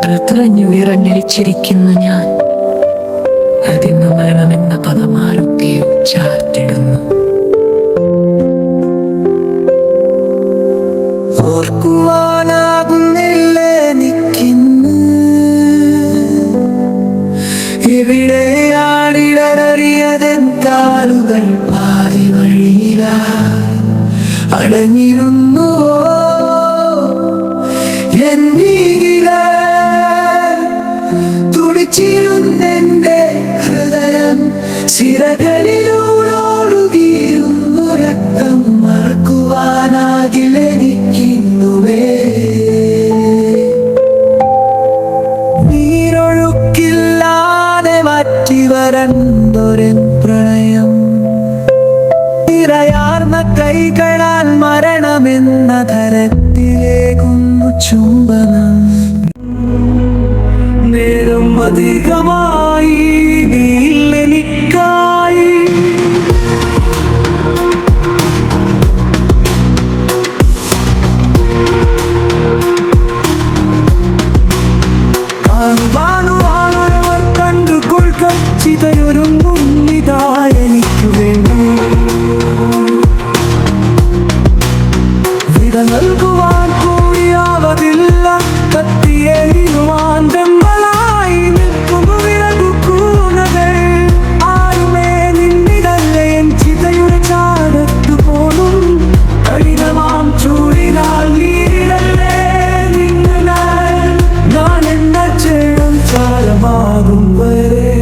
പുറത്തുറഞ്ഞു വിറങ്ങലിച്ചിരിക്കുന്നു ഞാൻ അതിന്ന് മരണമെന്ന പദമാരൊക്കെ ചാർത്തിടുന്നു ഓർക്കുവാനാകുന്നില്ല പാതി വഴിയില. അടങ്ങിരുന്നു തുടിച്ചിരുന്നെന്റെ ഹൃദയം സിരകളിലൂടൊഴുകിയിരുന്നു രക്തം മറക്കുവാനാകില്ല എനിക്കിന്നുവേ നീരൊഴുക്കില്ലാതെ മാറ്റി വരണ്ടൊരൻ പ്രണയം. ഇറയാർന്ന കൈകളാൽ മരണമെന്ന തരത്തിലേക്കുന്നു ചുംബനം. അധികമായി എനിക്കായി കണ്ടുകൊള്ളുക மாறும் வரே